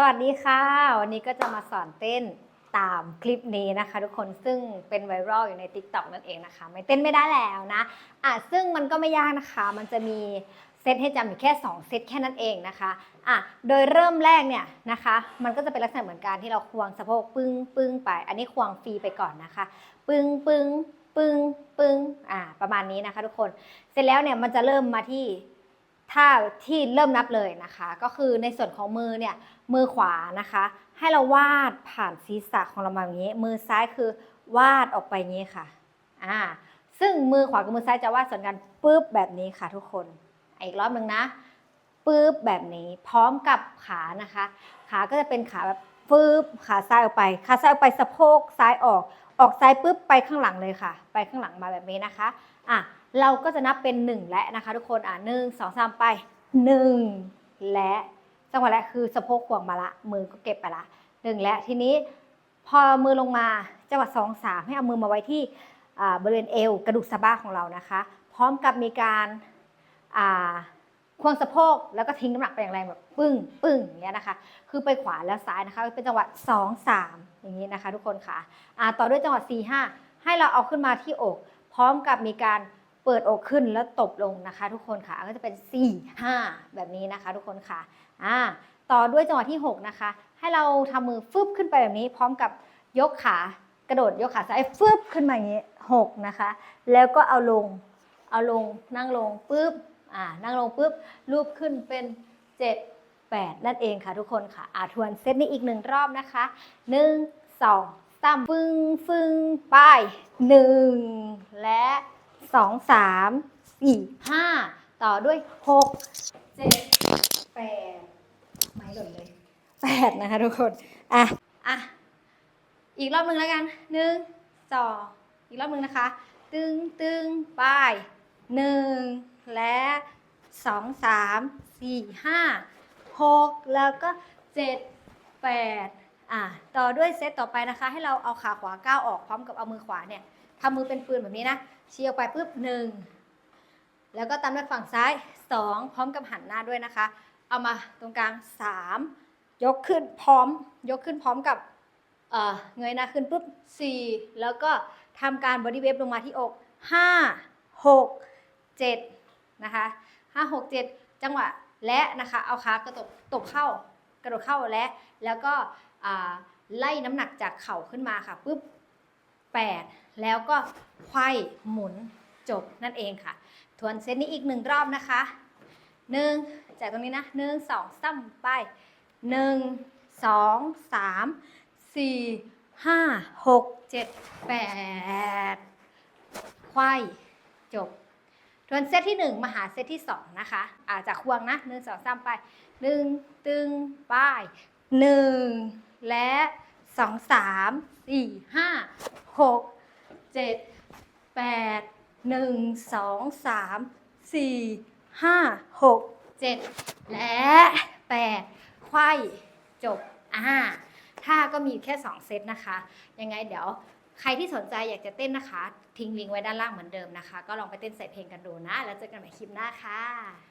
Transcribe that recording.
สวัสดีค่ะ วันนี้ก็จะมาสอนเต้นตามคลิปนี้นะคะ ทุกคนซึ่งเป็นไวรัลอยู่ใน Tik t o อกนั่นเองนะคะ ไม่เต้นไม่ได้แล้วนะอะซึ่งมันก็ไม่ยากนะคะ มันจะมีเซตให้จำอยู่แค่ 2 เซตแค่นั้นเองนะคะอะโดยเริ่มแรกเนี่ยนะคะ มันก็จะเป็นลักษณะเหมือนการที่เราควงสะโพกปึ้งปึ้งไป อันนี้ควงฟรีไปก่อนนะคะ ปึ้งปึ้งปึ้งปึ้งอ่าประมาณนี้นะคะ ทุกคนเสร็จแล้วเนี่ยมันจะเริ่มมาที่ ท่าที่เริ่มนับเลยนะคะ ก็คือในส่วนของมือเนี่ยมือขวานะคะ ให้เราวาดผ่านศีรษะของเรามาอย่างนี้ มือซ้ายคือวาดออกไปอย่างนี้ค่ะอ่าซึ่งมือขวากับมือซ้ายจะวาดส่วนกันปุ๊บแบบนี้ค่ะทุกคนอีกรอบหนึ่งนะปุ๊บแบบนี้พร้อมกับขานะคะ ขาก็จะเป็นขาแบบปุ๊บขาซ้ายออกไป ขาซ้ายออกไปสะโพกซ้ายออกออกซ้ายปุ๊บไปข้างหลังเลยค่ะ ไปข้างหลังมาแบบนี้นะคะ อะเราก็จะนับเป็น 1 และนะคะ ทุกคนอะหนึ่งสองสามไป 1 และจังหวะแรกคือสะโพกควงมาละ มือก็เก็บไปละหนึ่งและทีนี้พอมือลงมาจังหวะสองสามให้เอามือมาไว้ที่บริเวณเอวกระดูกสะบ้าของเรานะคะ พร้อมกับมีการอ่าควงสะโพกแล้วก็ทิ้งน้ำหนักไปอย่างแรงแบบปึ้งปึ้งอย่างเงี้ยนะคะ คือไปขวาแล้วซ้ายนะคะ เป็นจังหวะสองสามอย่างนี้นะคะ ทุกคนค่ะอ่าต่อด้วยจังหวะสี่ห้าให้เราเอาขึ้นมาที่อก ร้อมกับมีการเปิดอกขึ้นแล้วตบลงนะคะ ทุกคนค่ะก็จะเป็น 4 5 แบบนี้นะคะ ทุกคนค่ะอ่าต่อด้วยจังหวะที่ 6 นะคะ ให้เราทำมือฟึบขึ้นไปแบบนี้ พร้อมกับยกขากระโดดยกขาซ้ายฟึบขึ้นมาอย่างนี้6นะคะ แล้วก็เอาลงเอาลงนั่งลงปุ๊บอ่านั่งลงปุ๊บรูปขึ้นเป็น 7 8 นั่นเองค่ะทุกคนค่ะอาทวนเซตนี้อีกหนึ่งรอบนะคะ 1 2 3ฟึ้งฟึ้งไปหนึ่ง และสองสามสี่ห้าต่อด้วยหกเจ็ดแปดไม่หล่นเลยแปดนะคะทุกคน อะ อะ อีกรอบหนึ่งแล้วกันหนึ่งสองอีกรอบหนึ่งนะคะ ตึงตึงไปหนึ่งและสองสามสี่ห้าหกแล้วก็เจ็ดแปดอะต่อด้วยเซตต่อไปนะคะ ให้เราเอาขาขวาก้าวออกพร้อมกับเอามือขวาเนี่ย ทำมือเป็นปืนแบบนี้นะชี้ออกไปปุ๊บหนึ่งแล้วก็ตามด้วยฝั่งซ้ายสองพร้อมกับหันหน้าด้วยนะคะ เอามาตรงกลางสามยกขึ้นพร้อม ยกขึ้นพร้อมกับเออเงยหน้าขึ้นปุ๊บสี่แล้วก็ทำการบอดี้เวฟลงมาที่อกห้าหกเจ็ดนะคะห้าหกเจ็ดจังหวะและนะคะ เอาขากระตบตบเข้ากระโดดเข้าและ แล้วก็ไล่น้ำหนักจากเข่าขึ้นมาค่ะปุ๊บ 8 แล้วก็ไขว้หมุนจบนั่นเองค่ะ ทวนเซตนี้อีกหนึ่งรอบนะคะหนึ่งจากตรงนี้นะหนึ่งสองสามไปหนึ่งสองสามสี่ห้าหกเจ็ดแปดไขว้จบ ทวนเซตที่1มาหาเซตที่2นะคะอาจากควงนะหนึ่งสองสามไปหนึ่งตึงป้ายหนึ่งและ สองสามสี่ห้าหกเจ็ดแปดหนึ่งสองสามสี่ห้าหกเจ็ดและแปดไขว้จบอ่าท่าก็มีแค่2เซตนะคะ ยังไงเดี๋ยวใครที่สนใจอยากจะเต้นนะคะ ทิ้งลิงก์ไว้ด้านล่างเหมือนเดิมนะคะ ก็ลองไปเต้นใส่เพลงกันดูนะ แล้วเจอกันใหม่คลิปหน้าค่ะ